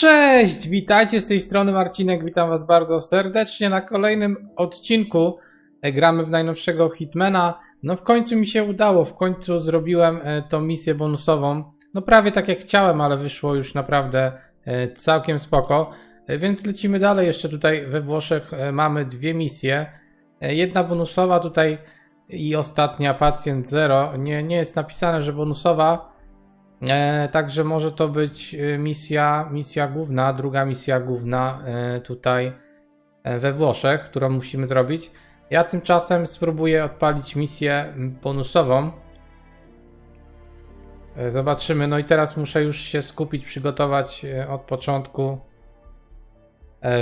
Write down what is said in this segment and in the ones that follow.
Cześć, witajcie z tej strony Marcinek, witam was bardzo serdecznie na kolejnym odcinku. E, Gramy w najnowszego Hitmana. No w końcu mi się udało, w końcu zrobiłem e, tą misję bonusową. No prawie tak jak chciałem, ale wyszło już naprawdę e, całkiem spoko. Więc lecimy dalej, jeszcze tutaj we Włoszech mamy dwie misje. Jedna bonusowa tutaj i ostatnia Pacjent Zero. Nie, nie jest napisane, że bonusowa, E, także może to być e, misja, misja główna, druga misja główna e, tutaj e, we Włoszech, którą musimy zrobić. Ja tymczasem spróbuję odpalić misję bonusową. E, Zobaczymy. No i teraz muszę już się skupić, przygotować e, od początku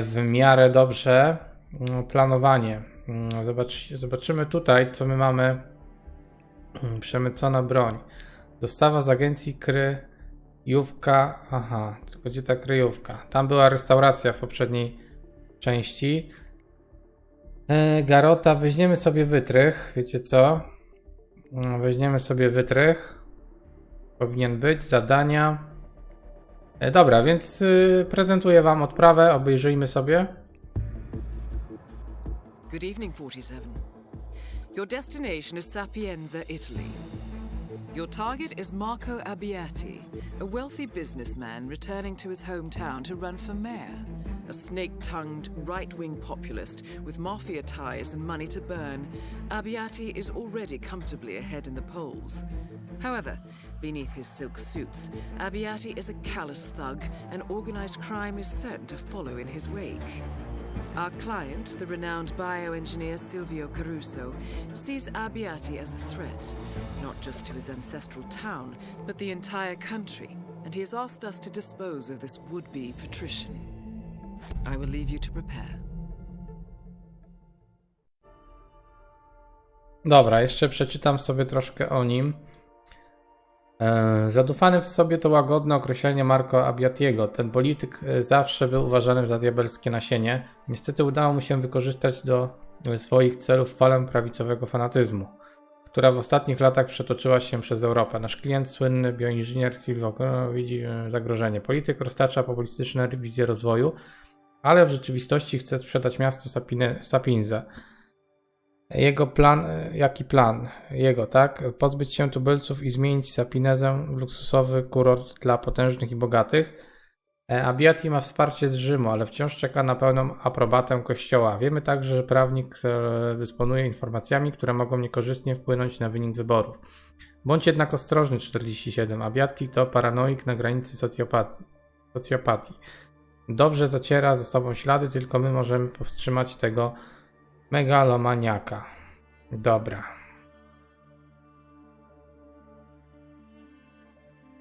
w miarę dobrze planowanie. Mm, Zobacz, zobaczymy tutaj, co my mamy. Mm, Przemycona broń. Dostawa z agencji kryjówka. Aha, tylko gdzie ta kryjówka? Tam była restauracja w poprzedniej części. E, Garota, weźmiemy sobie wytrych. Wiecie co? Mm, Weźmiemy sobie wytrych. Powinien być. Zadania. E, dobra, więc y, prezentuję Wam odprawę. Obejrzyjmy sobie. Good evening, 47. Your destination is Sapienza, Italy. Your target is Marco Abbiati, a wealthy businessman returning to his hometown to run for mayor. A snake tongued right wing populist with mafia ties and money to burn, Abbiati is already comfortably ahead in the polls. However, beneath his silk suits, Abbiati is a callous thug, and organized crime is certain to follow in his wake. Our client, the renowned bioengineer Silvio Caruso, sees Abbiati as a threat, not just to his ancestral town, but the entire country, and he has asked us to dispose of this would be patrician. I will leave you to prepare. Dobra, jeszcze przeczytam sobie troszkę o nim. E, Zadufany w sobie to łagodne określenie Marco Abbiatiego. Ten polityk e, zawsze był uważany za diabelskie nasienie. Niestety udało mu się wykorzystać do e, swoich celów falę prawicowego fanatyzmu, która w ostatnich latach przetoczyła się przez Europę. Nasz klient, słynny bioinżynier Silvio widzi zagrożenie. Polityk roztacza populistyczne wizje rozwoju, ale w rzeczywistości chce sprzedać miasto Sapinze. Jego plan, e, jaki plan? Jego, tak? Pozbyć się tubylców i zmienić Sapinezę w luksusowy kurort dla potężnych i bogatych. E, Abbiati ma wsparcie z Rzymu, ale wciąż czeka na pełną aprobatę kościoła. Wiemy także, że prawnik e, dysponuje informacjami, które mogą niekorzystnie wpłynąć na wynik wyborów. Bądź jednak ostrożny, 47. Abbiati to paranoik na granicy socjopatii. socjopatii. Dobrze zaciera ze sobą ślady, tylko my możemy powstrzymać tego megalomaniaka. Dobra.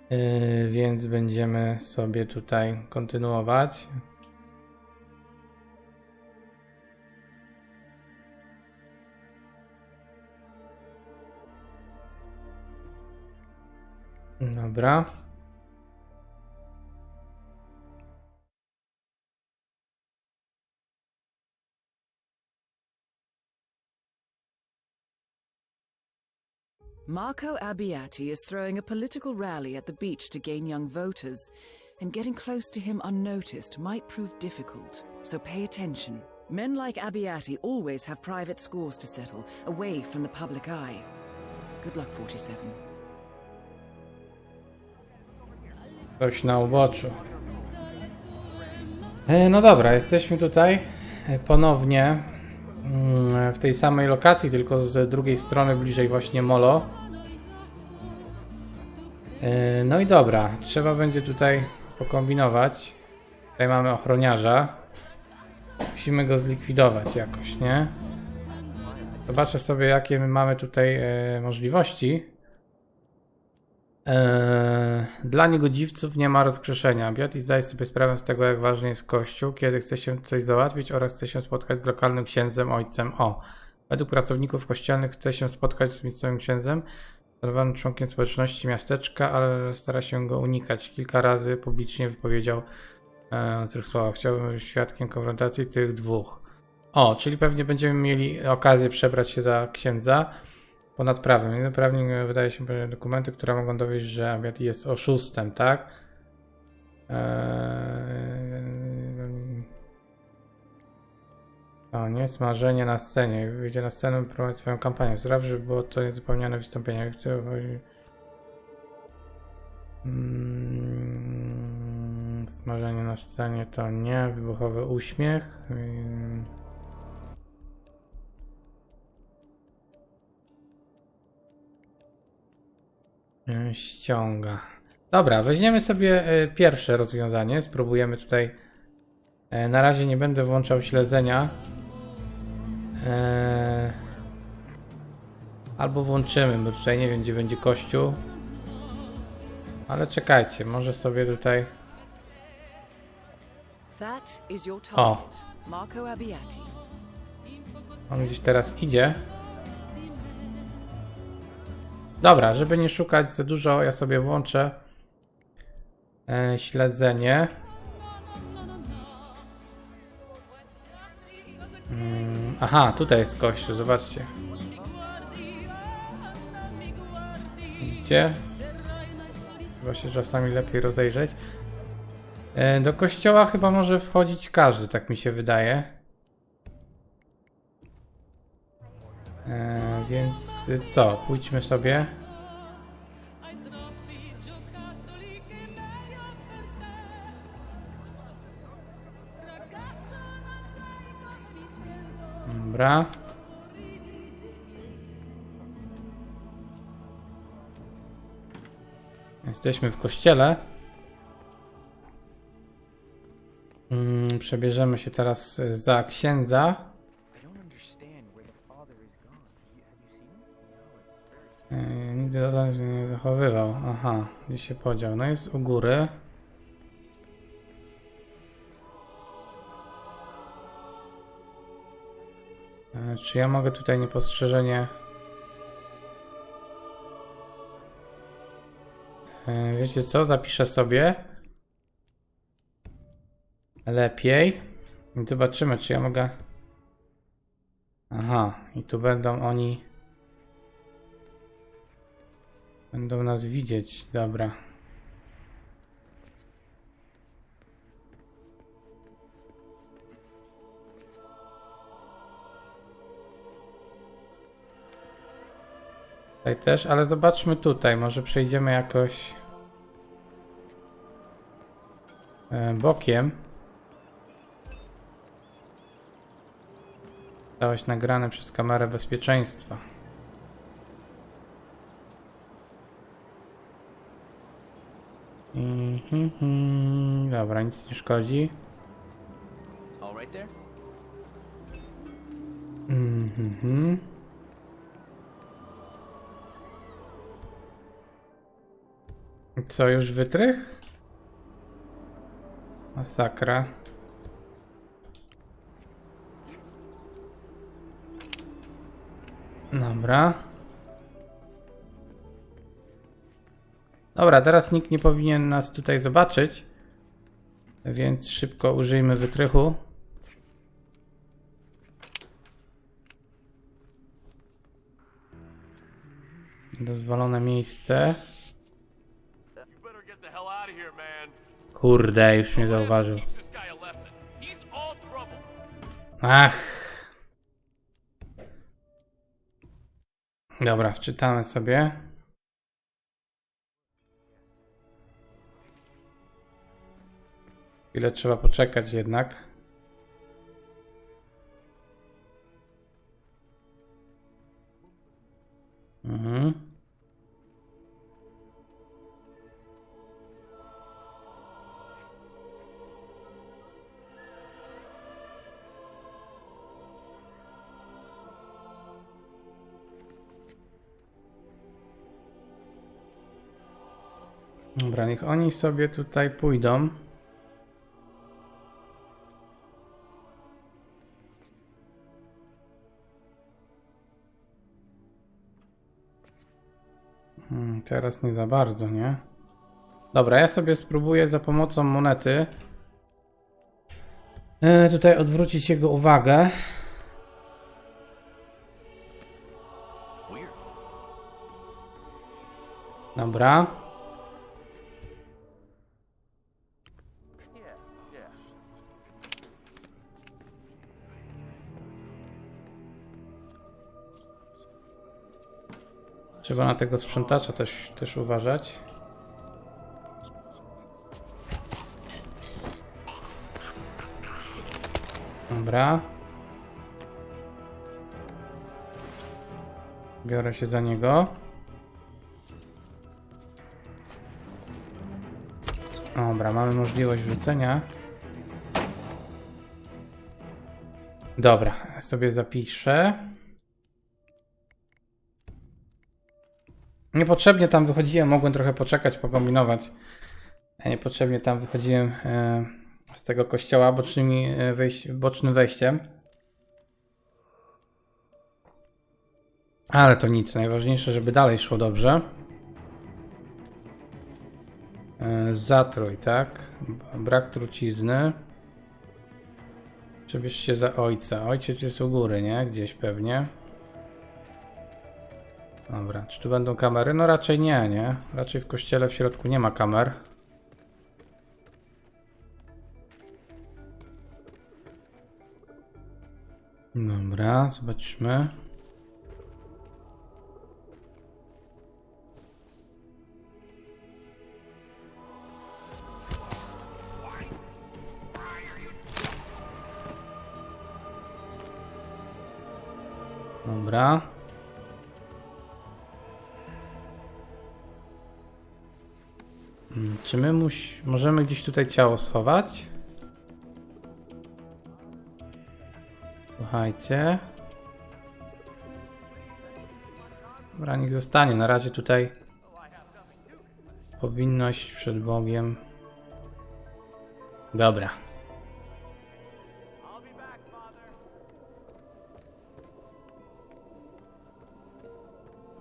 Yy, więc będziemy sobie tutaj kontynuować. Dobra. Marco Abbiati is throwing a political rally at the beach to gain young voters, and getting close to him unnoticed might prove difficult. So pay attention. Men like Abbiati always have private scores to settle, away from the public eye. Good luck, 47. Coś na uboczu. E, No dobra, jesteśmy tutaj e, ponownie w tej samej lokacji, tylko z drugiej strony, bliżej właśnie Molo. E, No i dobra, trzeba będzie tutaj pokombinować. Tutaj mamy ochroniarza. Musimy go zlikwidować jakoś, nie? Zobaczę sobie, jakie my mamy tutaj e, możliwości. Eee, Dla niegodziwców nie ma rozgrzeszenia. Beatrice zdaje sobie sprawę z tego, jak ważny jest Kościół, kiedy chce się coś załatwić oraz chce się spotkać z lokalnym księdzem, ojcem. O, według pracowników kościelnych chce się spotkać z miejscowym księdzem, szanowanym członkiem społeczności miasteczka, ale stara się go unikać. Kilka razy publicznie wypowiedział e, tych słowach. Chciałbym być świadkiem konfrontacji tych dwóch. O, czyli pewnie będziemy mieli okazję przebrać się za księdza ponad prawem. Jeden prawnik wydaje się dokumenty, które mogą dowieść, że obiad jest oszustem, tak? Eee... O, nie, smażenie na scenie. Wyjdzie na scenę prowadzić swoją kampanię. Zdraw, żeby było to niezupełnione wystąpienie. Chcę... Hmm, smażenie na scenie to nie. Wybuchowy uśmiech. Hmm. Ściąga. Dobra, weźmiemy sobie y, pierwsze rozwiązanie. Spróbujemy tutaj. E, Na razie nie będę włączał śledzenia. E, Albo włączymy, bo tutaj nie wiem, gdzie będzie kościół. Ale czekajcie, może sobie tutaj. O. On gdzieś teraz idzie. Dobra, żeby nie szukać za dużo, ja sobie włączę e, śledzenie. Mm, aha, tutaj jest kościół, zobaczcie. Widzicie? Trzeba się czasami lepiej rozejrzeć. E, do kościoła chyba może wchodzić każdy, tak mi się wydaje. E, więc co, pójdźmy sobie. Dobra. Jesteśmy w kościele. Mm, Przebierzemy się teraz za księdza. Dotąd się nie zachowywał. Aha, gdzie się podział? No jest u góry. Yy, Czy ja mogę tutaj niepostrzeżenie... Yy, Wiecie co? Zapiszę sobie. Lepiej. Zobaczymy, czy ja mogę... Aha, i tu będą oni... Będą nas widzieć, dobra. Tutaj też, ale zobaczmy tutaj, może przejdziemy jakoś e, bokiem. Zostałeś nagrane przez kamerę bezpieczeństwa. Mhm, Dobra, nic nie szkodzi. Mhm. Co, już wytrych? Masakra. Dobra. Dobra, teraz nikt nie powinien nas tutaj zobaczyć. Więc szybko użyjmy wytrychu. Dozwolone miejsce. Kurde, już mnie zauważył. Ach. Dobra, wczytamy sobie. Ile trzeba poczekać jednak. Mhm. Dobra, niech oni sobie tutaj pójdą. Teraz nie za bardzo, nie? Dobra, ja sobie spróbuję za pomocą monety e, tutaj odwrócić jego uwagę. Dobra. Trzeba na tego sprzątacza też, też uważać. Dobra. Biorę się za niego. Dobra, mamy możliwość wrzucenia. Dobra, sobie zapiszę. Niepotrzebnie tam wychodziłem, mogłem trochę poczekać, pokombinować. Ja Niepotrzebnie tam wychodziłem e, z tego kościoła bocznymi, e, wejś, bocznym wejściem. Ale to nic, najważniejsze, żeby dalej szło dobrze. E, Zatrój, tak? Brak trucizny. Przebierz się za ojca. Ojciec jest u góry, nie? Gdzieś pewnie. Dobra, czy tu będą kamery? No raczej nie, nie? Raczej w kościele w środku nie ma kamer. Dobra, zobaczmy. Dobra. Czy my muś... możemy gdzieś tutaj ciało schować? Słuchajcie. Dobra, niech zostanie. Na razie tutaj powinność przed Bogiem. Dobra.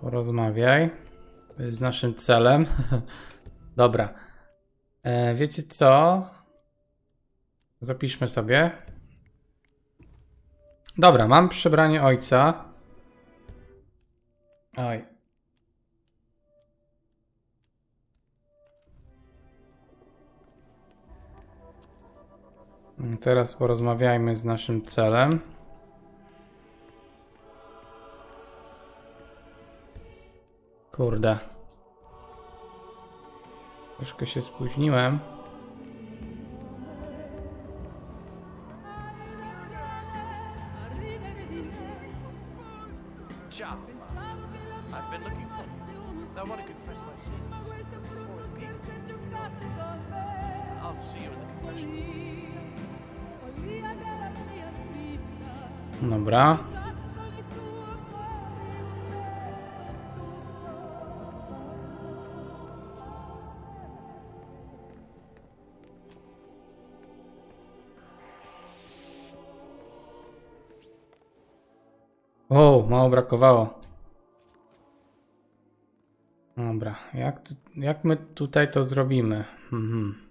Porozmawiaj. Jest naszym celem. Dobra. E, wiecie co? Zapiszmy sobie. Dobra, mam przebranie ojca. Oj. Teraz porozmawiajmy z naszym celem. Kurde. Troszkę się spóźniłem. Ciao. Mało brakowało. Dobra, jak, tu- jak my tutaj to zrobimy? Mhm.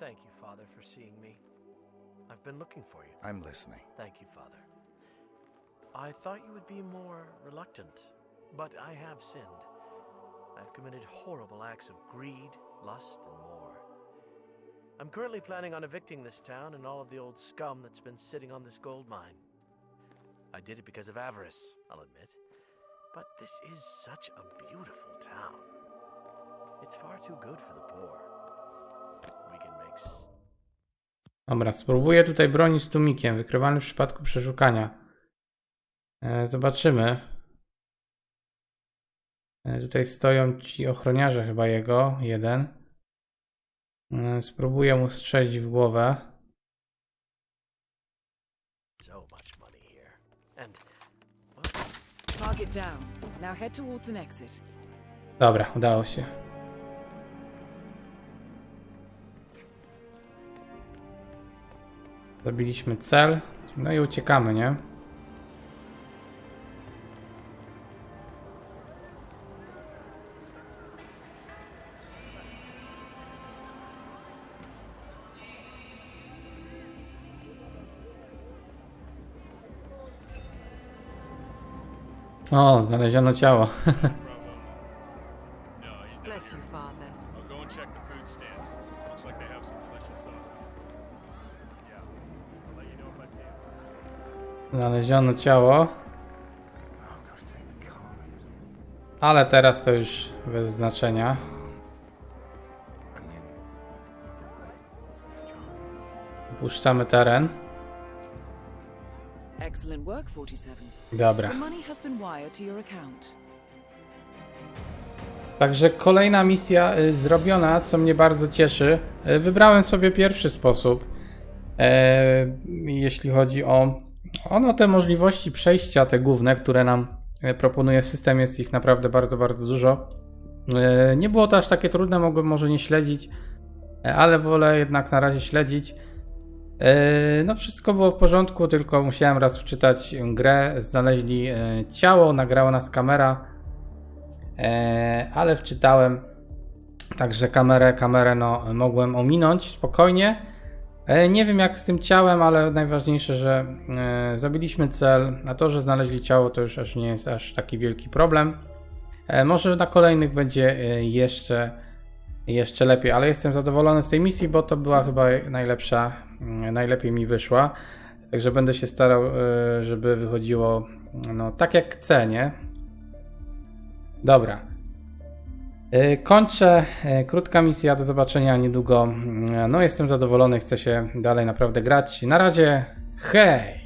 Thank you, Father, for seeing me. I've been looking for you. I'm listening. Thank you, Father. I thought you would be more reluctant, but I have sinned. I've committed horrible acts of greed, lust, and more. I'm currently planning on evicting this town and all of the old scum that's been sitting on this gold mine. I did it because of avarice, I'll admit. But this is such a beautiful town. It's far too good for the poor. We can make Dobra, spróbuję tutaj bronić tumikiem, wykrywany w przypadku przeszukania. E, zobaczymy. E, tutaj stoją ci ochroniarze chyba jego, jeden. E, spróbuję mu strzelić w głowę. Dobra, udało się. Zabiliśmy cel. No i uciekamy, nie? O, znaleziono ciało. Bless you, Father. I'll go and check the food stands. Looks like they have some delicious sauce. Yeah. I'll let you know if I see it. Znaleziono ciało. Ale teraz to już bez znaczenia. Opuszczamy teren. Excellent work, 47. Dobra. The money has been wired to your account. Także kolejna misja y, zrobiona, co mnie bardzo cieszy. Y, Wybrałem sobie pierwszy sposób, e, jeśli chodzi o ono te możliwości przejścia, te główne, które nam e, proponuje system, jest ich naprawdę bardzo, bardzo dużo. E, Nie było to aż takie trudne, mogłem może nie śledzić, e, ale wolę jednak na razie śledzić. E, No wszystko było w porządku, tylko musiałem raz wczytać grę, znaleźli e, ciało, nagrała nas kamera, E, ale wczytałem. Także kamerę, kamerę no, mogłem ominąć spokojnie. Nie wiem jak z tym ciałem, ale najważniejsze, że zabiliśmy cel, a to, że znaleźli ciało, to już aż nie jest aż taki wielki problem. Może na kolejnych będzie jeszcze, jeszcze lepiej, ale jestem zadowolony z tej misji, bo to była chyba najlepsza, najlepiej mi wyszła. Także będę się starał, e, żeby wychodziło no, tak jak chcę, nie? Dobra. Y, Kończę. Y, Krótka misja. Do zobaczenia niedługo. Mm, No, jestem zadowolony. Chcę się dalej naprawdę grać. Na razie. Hej!